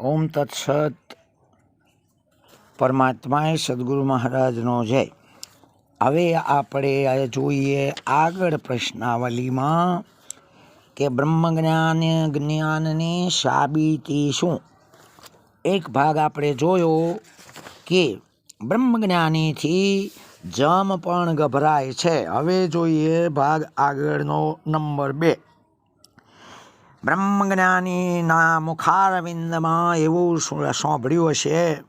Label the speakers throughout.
Speaker 1: ઓમ તત્સત પરમાત્માએ સદગુરુ મહારાજનો જય. હવે આપણે જોઈએ આગળ પ્રશ્નાવલીમાં કે બ્રહ્મજ્ઞાન જ્ઞાનની સાબિતી શું? એક ભાગ આપણે જોયો કે બ્રહ્મજ્ઞાનીથી જમ પણ ગભરાય છે. હવે જોઈએ ભાગ આગળનો નંબર બે. બ્રહ્મજ્ઞાનીના મુખારવિંદમાં એવું સાંભળ્યું હશે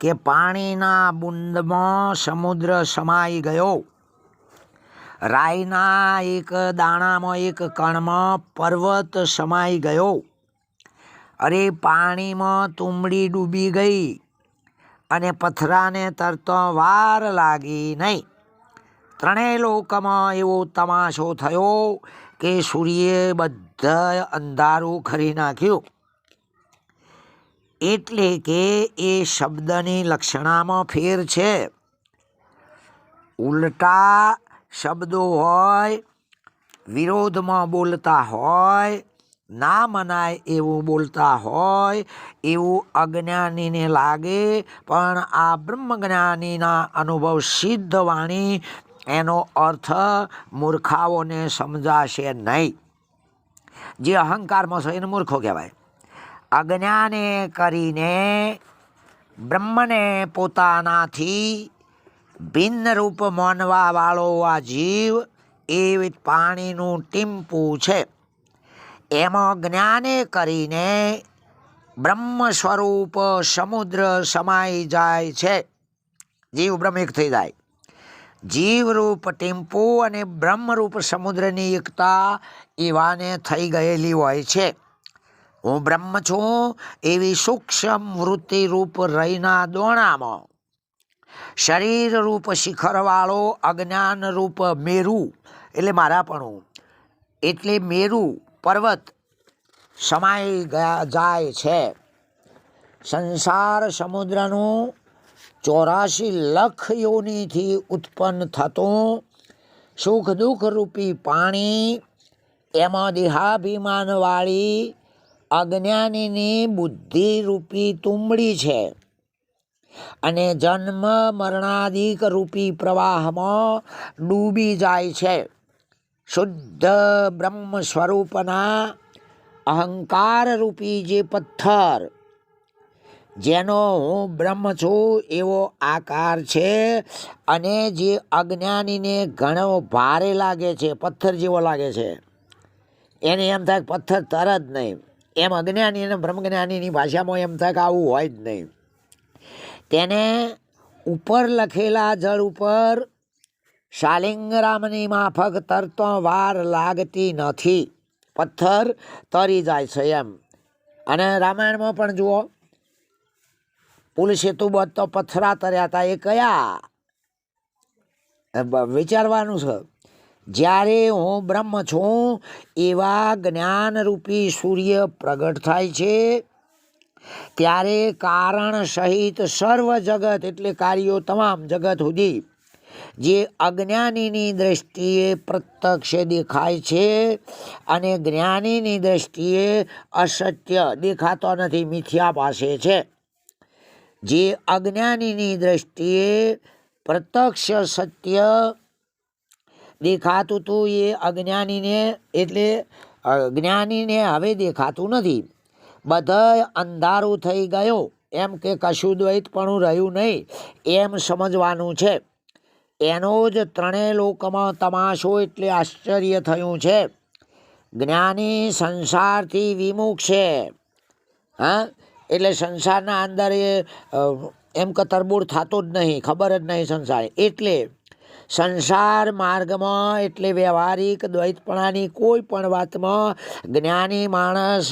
Speaker 1: કે પાણીના બુંદમાં સમુદ્ર સમાઈ ગયો. રાઈના એક દાણામાં એક કણમાં પર્વત સમાઈ ગયો. અરે પાણીમાં તુંબડી ડૂબી ગઈ અને પથરાને તરતો વાર લાગી નહીં. ત્રણેય લોકમાં એવો તમાશો થયો કે સૂર્યે બધા અંધારું ખરી નાખ્યું. એટલે કે એ શબ્દની લક્ષણામાં ફેર છે. ઉલટા શબ્દો હોય, વિરોધમાં બોલતા હોય, ના મનાય એવું બોલતા હોય, એવું અજ્ઞાનીને લાગે, પણ આ બ્રહ્મજ્ઞાનીના અનુભવ સિદ્ધ વાણી, એનો અર્થ મૂર્ખાઓને સમજાશે નહીં. જે અહંકારમાં છો એને મૂર્ખો કહેવાય. અજ્ઞાને કરીને બ્રહ્મને પોતાનાથી ભિન્ન રૂપ માનવાવાળો આ જીવ એ પાણીનું ટીમ્પું છે. એમાં જ્ઞાને કરીને બ્રહ્મ સ્વરૂપ સમુદ્ર સમાઈ જાય છે. જીવ બ્રહ્મિક થઈ જાય. જીવરૂપ ટેમ્પો અને બ્રહ્મરૂપ સમુદ્રની એકતા એવાને થઈ ગયેલી હોય છે. હું બ્રહ્મ છું એવી સૂક્ષ્મ વૃત્તિરૂપ રહીના દોણામાં. શરીર રૂપ શિખરવાળો અજ્ઞાન રૂપ મેરુ, એટલે મારાપણું. એટલે મેરુ પર્વત સમાઈ ગયા જાય છે. સંસાર સમુદ્રનું ચોરાશી લખ યોનીથી ઉત્પન્ન થતું સુખ દુઃખ રૂપી પાણી, એમાં દેહાભિમાનવાળી અજ્ઞાનીની બુદ્ધિરૂપી તુંબડી છે. અને જન્મ મરણાદિક રૂપી પ્રવાહમાં ડૂબી જાય છે. શુદ્ધ બ્રહ્મ સ્વરૂપના અહંકાર રૂપી જે પથ્થર જેનો હું બ્રહ્મ છું એવો આકાર છે અને જે અજ્ઞાનીને ઘણો ભારે લાગે છે, પથ્થર જેવો લાગે છે. એને એમ થાય પથ્થર તરત નહીં. એમ અજ્ઞાની અને બ્રહ્મજ્ઞાનીની ભાષામાં એમ થાય કે આવું હોય જ નહીં. તેને ઉપર લખેલા જળ ઉપર શાલિંગરામની માફક તરતો વાર લાગતી નથી. પથ્થર તરી જાય છે એમ. અને રામાયણમાં પણ જુઓ પુલ સેતુ બધ તો પથ્થરા તર્યા હતા એ કયા? વિચારવાનું છે. જ્યારે હું બ્રહ્મ છું, એવા જ્ઞાનરૂપી સૂર્ય પ્રગટ થાય છે, ત્યારે કારણ સહિત સર્વ જગત એટલે કાર્યો તમામ જગત સુધી, જે અજ્ઞાનીની દ્રષ્ટિએ પ્રત્યક્ષ દેખાય છે અને જ્ઞાનીની દ્રષ્ટિએ અસત્ય દેખાતો નથી, મિથ્યા પાસે છે. જે અજ્ઞાનીની દ્રષ્ટિએ પ્રત્યક્ષ સત્ય દેખાતું હતું એ અજ્ઞાનીને એટલે જ્ઞાનીને હવે દેખાતું નથી. બધા અંધારું થઈ ગયો. એમ કે કશું દ્વૈતપણું રહ્યું નહીં. એમ સમજવાનું છે. એનો જ ત્રણેય લોકમાં તમાશો એટલે આશ્ચર્ય થયું છે. જ્ઞાની સંસારથી વિમુખ છે. હા? એટલે સંસારના અંદર એ એમ કે તરબૂળ થતો જ નહીં, ખબર જ નહીં સંસાર. એટલે સંસાર માર્ગમાં એટલે વ્યવહારિક દ્વૈતપણાની કોઈ પણ વાતમાં જ્ઞાની માણસ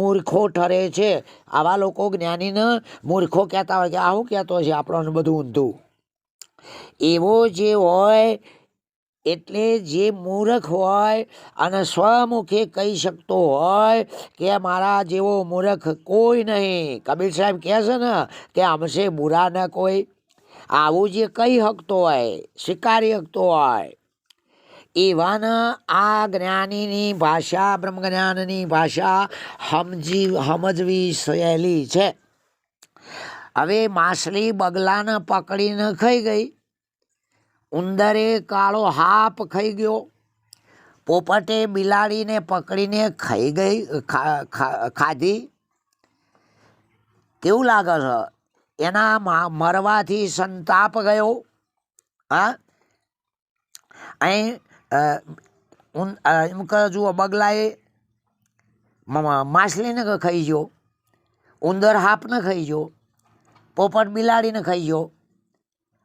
Speaker 1: મૂર્ખો ઠરે છે. આવા લોકો જ્ઞાનીને મૂર્ખો કહેતા હોય કે આવું કહેતો છે આપણને બધું ઊંધું? એવો જે હોય એટલે જે મૂર્ખ હોય અને સ્વમુખે કહી શકતો હોય કે મારા જેવો મૂર્ખ કોઈ નહીં. કબીર સાહેબ કહે છે ને કે હમશે બુરા ન કોઈ. આવું જે કહી શકતો હોય, સ્વીકારી શકતો હોય, એવાના આ જ્ઞાનીની ભાષા, બ્રહ્મજ્ઞાનની ભાષા સમજી સમજવી સહેલી છે. હવે માછલી બગલાને પકડીને ખાઈ ગઈ. ઉંદરે કાળો હાપ ખાઈ ગયો. પોપટે બિલાડીને પકડીને ખાઈ ગઈ ખાધી. કેવું લાગે છે? એના મરવાથી સંતાપ ગયો. હા? અહીં એમ કહે, જુઓ, બગલાએ માછલીને ખાઈ ગયો. ઉંદર હાપને ખાઈ ગયો. પોપટ બિલાડીને ખાઈ ગયો.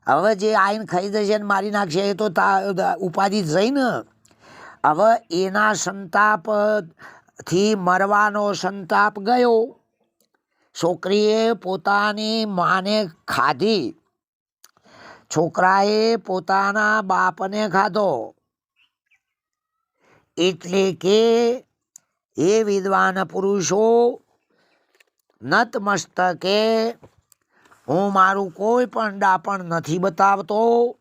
Speaker 1: હવે જે આઈન ખાઈ જશે ને મારી નાખશે એ તો તા ઉપાધિ જઈને હવે એના સંતાપથી મરવાનો સંતાપ ગયો. છોકરીએ પોતાની માને ખાધી. છોકરાએ પોતાના બાપને ખાધો. એટલે કે એ વિદ્વાન પુરુષો નતમસ્તકે હું મારું કોઈ પણ ડાપણ નથી બતાવતો.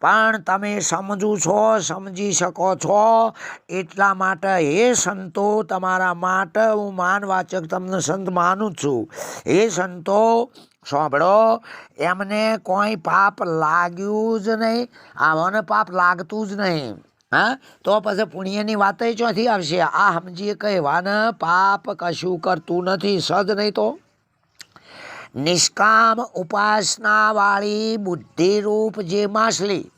Speaker 1: પણ તમે સમજુ છો, સમજી શકો છો. એટલા માટે હે સંતો, તમારા માટે હું માનવાચક તમને સંત માનું છું. હે સંતો, સાંભળો, એમને કોઈ પાપ લાગ્યું જ નહીં. આવાને પાપ લાગતું જ નહીં. હા? તો પછી પુણ્યની વાત ચોથી આવશે. આ સમજીએ કહેવાને, પાપ કશું કરતું નથી. સજ નહીં તો? નિષ્કામ ઉપાસનાવાળી બુદ્ધિરૂપ જે માછલી,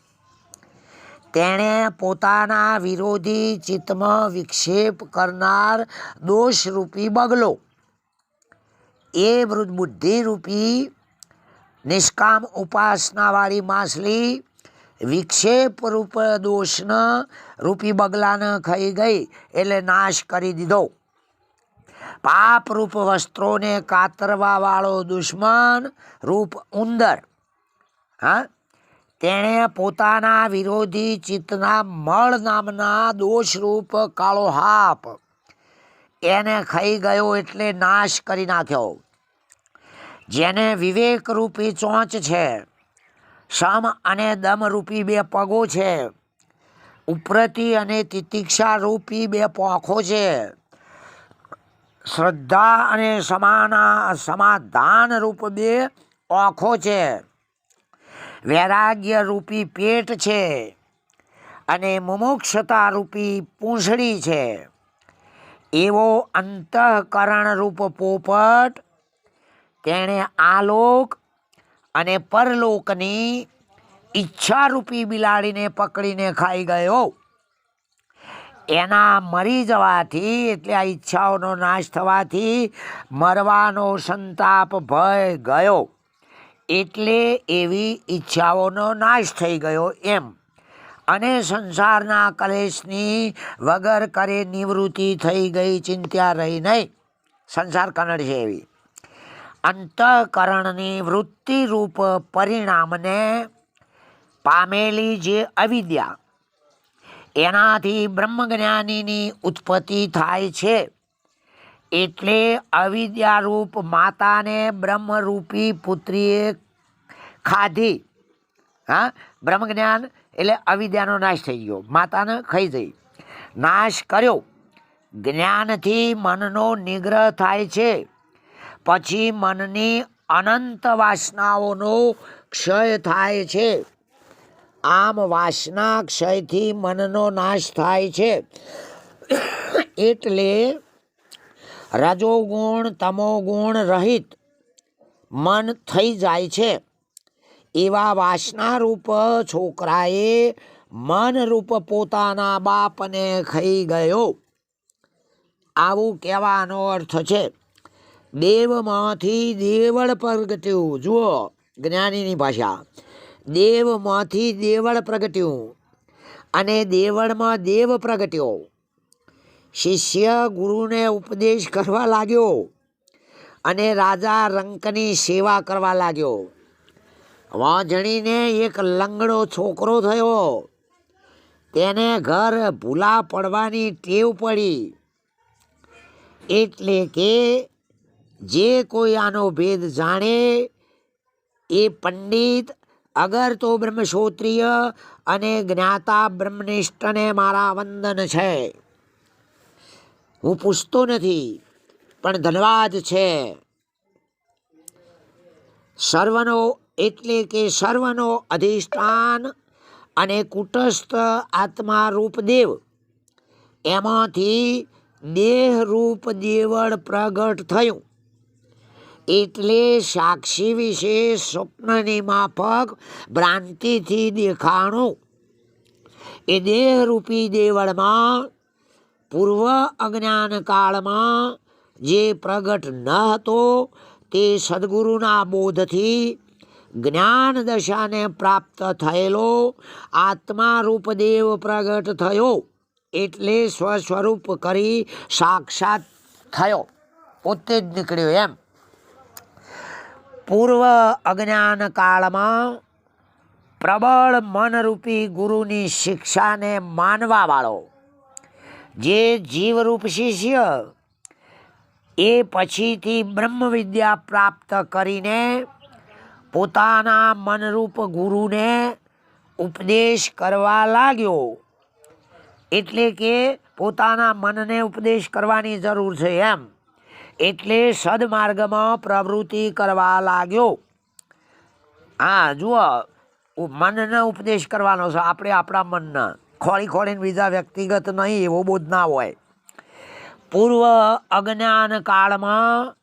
Speaker 1: તેણે પોતાના વિરોધી ચિત્તમાં વિક્ષેપ કરનાર દોષરૂપી બગલો. એ વૃદ્ધ બુદ્ધિરૂપી નિષ્કામ ઉપાસનાવાળી માછલી વિક્ષેપ રૂપ દોષના રૂપી બગલાને ખાઈ ગઈ એટલે નાશ કરી દીધો. પાપ રૂપ વસ્ત્રોને કાતરવાવાળો દુશ્મન રૂપ ઉંદર. હા? તેણે પોતાના વિરોધી ચિત્તના મળ નામના દોષરૂપ કાળો હાપ એને ખાઈ ગયો એટલે નાશ કરી નાખ્યો. જેને વિવેક રૂપી ચોંચ છે સમ અને દમ રૂપી બે પગો છે ઉપરતી અને તિતિક્ષા રૂપી બે પોખો છે. શ્રદ્ધા અને સમાના સમાધાન રૂપ બે ઓખો છે. વૈરાગ્ય રૂપી પેટ છે અને મુમુક્ષતા રૂપી પૂંછડી છે. એવો અંતઃકરણ રૂપ પોપટ તેણે આલોક અને પરલોકની ઈચ્છારૂપી બિલાડીને પકડીને ખાઈ ગયો. એના મરી જવાથી, એટલે આ ઈચ્છાઓનો નાશ થવાથી મરવાનો સંતાપ ભય ગયો. એટલે એવી ઈચ્છાઓનો નાશ થઈ ગયો એમ. અને સંસારના કલેશની વગર કરે નિવૃત્તિ થઈ ગઈ ચિંતા રહી નહીં. સંસાર કનડ છે એવી. અંતઃકરણની વૃત્તિરૂપ પરિણામને પામેલી જે અવિદ્યા એનાથી બ્રહ્મજ્ઞાનીની ઉત્પત્તિ થાય છે. એટલે અવિદ્યારૂપ માતાને બ્રહ્મરૂપી પુત્રીએ ખાધી. હા, બ્રહ્મજ્ઞાન એટલે અવિદ્યાનો નાશ થઈ ગયો. માતાને ખાઈ જઈ. નાશ કર્યો. જ્ઞાનથી મનનો નિગ્રહ થાય છે. પછી મનની અનંત વાસનાઓનો ક્ષય થાય છે. આમ વાસના ક્ષયથી મનનો નાશ થાય છે. એટલે રજોગુણ તમોગુણ રહિત મન થઈ જાય છે. એવા વાસનારૂપ છોકરાએ મનરૂપ પોતાના બાપને ખાઈ ગયો. આવું કહેવાનો અર્થ છે. દેવમાંથી દેવળ પ્રગટ્યું. જુઓ જ્ઞાનીની ભાષા. દેવમાંથી દેવળ પ્રગટ્યું અને દેવળમાં દેવ પ્રગટ્યો. શિષ્ય ગુરુને ઉપદેશ કરવા લાગ્યો અને રાજા રંકની સેવા કરવા લાગ્યો. વાંજણીને એક લંગડો છોકરો થયો. તેને ઘર ભૂલા પડવાની ટેવ પડી. એટલે કે જે કોઈ આનો ભેદ જાણે એ પંડિત અગર તો બ્રહ્મશ્રોત્રિય અને જ્ઞાતા બ્રહ્મનિષ્ઠને મારા વંદન છે. હું પૂછતો નથી, પણ ધન્યવાદ છે. સર્વનો એટલે કે સર્વનો અધિષ્ઠાન અને કુટસ્થ આત્મા રૂપ દેવ. એમાંથી દેહ રૂપ દેવળ પ્રગટ થયું. એટલે સાક્ષી વિશે સ્વપ્નની માફક ભ્રાંતિથી દેખાણું. એ દેહરૂપી દેવળમાં, પૂર્વ અજ્ઞાનકાળમાં જે પ્રગટ ન હતો, તે સદગુરુના બોધથી જ્ઞાન દશાને પ્રાપ્ત થયેલો આત્મા રૂપ દેવ પ્રગટ થયો, એટલે સ્વસ્વરૂપ કરી સાક્ષાત થયો. પોતે જ નીકળ્યો એમ. પૂર્વ અજ્ઞાન કાળમાં પ્રબળ મનરૂપી ગુરુની શિક્ષાને માનવાવાળો, જે જીવરૂપ શિષ્ય, એ પછીથી બ્રહ્મવિદ્યા પ્રાપ્ત કરીને પોતાના મનરૂપ ગુરુને ઉપદેશ કરવા લાગ્યો. એટલે કે પોતાના મનને ઉપદેશ કરવાની જરૂર છે એમ. એટલે સદમાર્ગમાં પ્રવૃત્તિ કરવા લાગ્યો. હા જુઓ મનને ઉપદેશ કરવાનો છે. આપણે આપણા મનના. ખોળી ખોળીને બીજા વ્યક્તિગત નહીં, એવો બોધ ના હોય. પૂર્વ અજ્ઞાન કાળમાં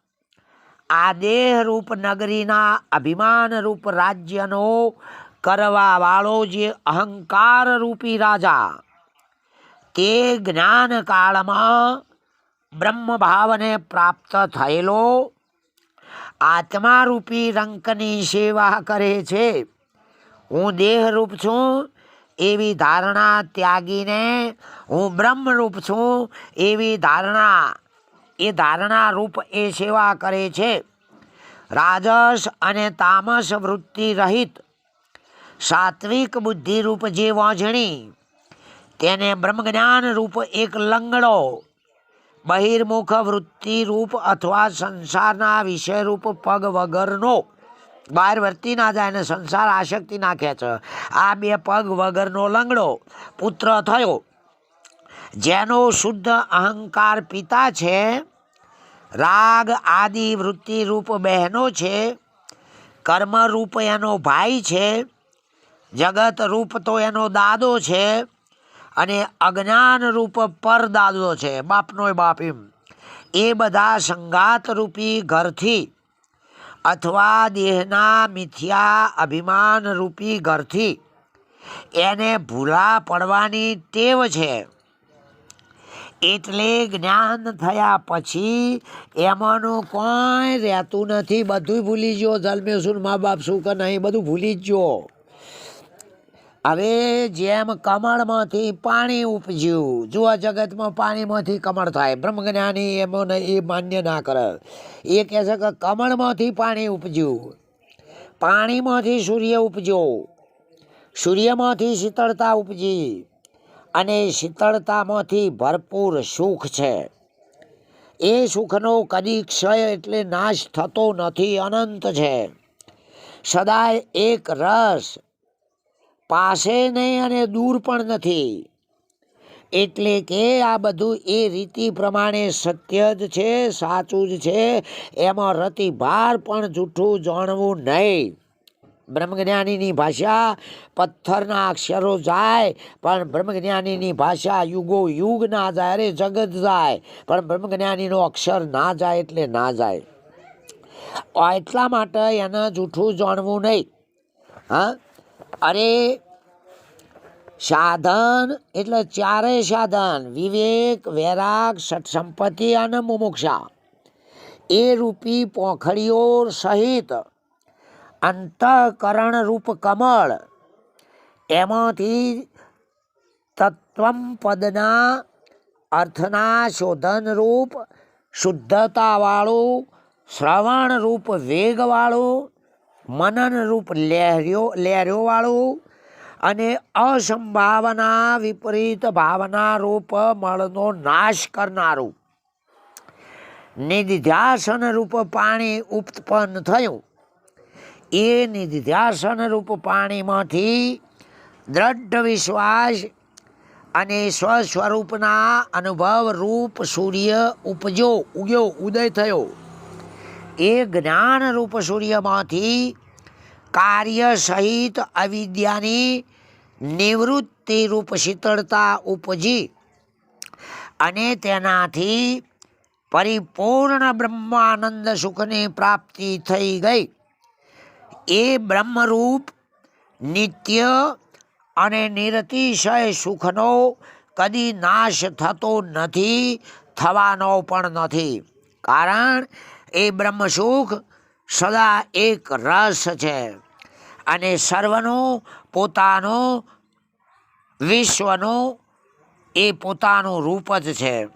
Speaker 1: આ દેહરૂપ નગરીના અભિમાનરૂપ રાજ્યનો કરવાવાળો જે અહંકાર રૂપી રાજા, તે જ્ઞાન બ્રહ્મ ભાવને પ્રાપ્ત થયેલો આત્મારૂપી રંકની સેવા કરે છે. હું દેહરૂપ છું, એવી ધારણા ત્યાગીને હું બ્રહ્મરૂપ છું, એવી ધારણા. એ ધારણા રૂપ એ સેવા કરે છે. રાજસ અને તામસ વૃત્તિ રહિત સાત્વિક બુદ્ધિરૂપ જે વાંઝણી તેને બ્રહ્મજ્ઞાન રૂપ એક લંગડો બહિર્મુખ વૃત્તિ રૂપ અથવા સંસારના વિષયરૂપ પગ વગરનો. બહાર વર્તી ના જાય અને સંસાર આશક્તિ ના છે. આ બે પગ વગરનો લંગડો પુત્ર થયો. જેનો શુદ્ધ અહંકાર પિતા છે, રાગ આદિ વૃત્તિ રૂપ બહેનો છે, કર્મરૂપ એનો ભાઈ છે જગત રૂપ તો એનો દાદો છે અને અજ્ઞાન રૂપ પરદાદો છે બાપનો બાપ એમ. એ બધા સંઘાતરૂપી ઘરથી અથવા દેહના મિથ્યા અભિમાન રૂપી ઘરથી એને ભૂલા પડવાની ટેવ છે. એટલે જ્ઞાન થયા પછી એમાંનું કોઈ રહેતું નથી. બધું ભૂલી ગયો. જન્મે શું મા બાપ શું કે નહીં બધું ભૂલી જ ગયો. હવે જેમ કમળમાંથી પાણી ઉપજ્યું, જુઓ જગતમાં પાણીમાંથી કમળ થાય, બ્રહ્મજ્ઞાની એમાં ન- એ માન્ય ના કરે. એ કહે છે કે કમળમાંથી પાણી ઉપજ્યું. પાણીમાંથી સૂર્ય ઉપજ્યો. સૂર્યમાંથી શીતળતા ઉપજી અને શીતળતામાંથી ભરપૂર સુખ છે. એ સુખનો કદી ક્ષય એટલે નાશ થતો નથી, અનંત છે. સદાય એક રસ પાસે નહીં અને દૂર પણ નથી. એટલે કે આ બધું એ રીતિ પ્રમાણે સત્ય જ છે, સાચું જ છે, એમાં રતિ ભાર પણ જૂઠું જાણવું નહીં. બ્રહ્મજ્ઞાનીની ભાષા પથ્થરના અક્ષરો જાય, પણ બ્રહ્મજ્ઞાનીની ભાષા યુગો યુગ ના જાય અરે જગત જાય, પણ બ્રહ્મજ્ઞાનીનો અક્ષર ના જાય એટલે ના જાય. એટલા માટે એને જૂઠું જાણવું નહીં. હા? અરે સાધન એટલે ચારેય સાધન. વિવેક, વૈરાગ, સત્સંપત્તિ અને મુમુક્ષા. એ રૂપી પોખડીઓ સહિત અંતઃકરણ રૂપ કમળ. એમાંથી તત્વમ પદના અર્થના શોધન રૂપ શુદ્ધતાવાળું શ્રવણ રૂપ વેગવાળું મનન રૂપ લહેર્યો લહેર્યોવાળું અને અસંભાવના વિપરીત ભાવના રૂપ મળનો નાશ કરનારું. નિધિધ્યાસન રૂપ પાણી ઉત્પન્ન થયું. એ નિધ્યાસન રૂપ પાણીમાંથી દ્રઢ વિશ્વાસ અને સ્વસ્વરૂપના અનુભવ રૂપ સૂર્ય ઉપજો, ઉગ્યો, ઉદય થયો. એ જ્ઞાન રૂપ સૂર્યમાંથી કાર્ય સહિત અવિદ્યાની નિવૃત્તિ રૂપ શીતળતા ઉપજી અને તેનાથી પરિપૂર્ણ બ્રહ્માનંદ સુખની પ્રાપ્તિ થઈ ગઈ. એ બ્રહ્મરૂપ નિત્ય અને નિરતિશય સુખનો કદી નાશ થતો નથી, થવાનો પણ નથી. કારણ એ બ્રહ્મ સુખ સદા એક રસ છે અને સર્વનું પોતાનું, વિશ્વનું એ પોતાનું રૂપ જ છે.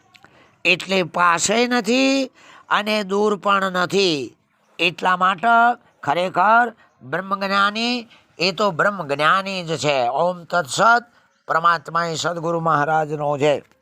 Speaker 1: એટલે પાસે નથી અને દૂર પણ નથી. એટલા માટે ખરેખર બ્રહ્મજ્ઞાની એ તો બ્રહ્મજ્ઞાની જ છે. ઓમ તત્સત પરમાત્મા એ સદગુરુ મહારાજનો છે.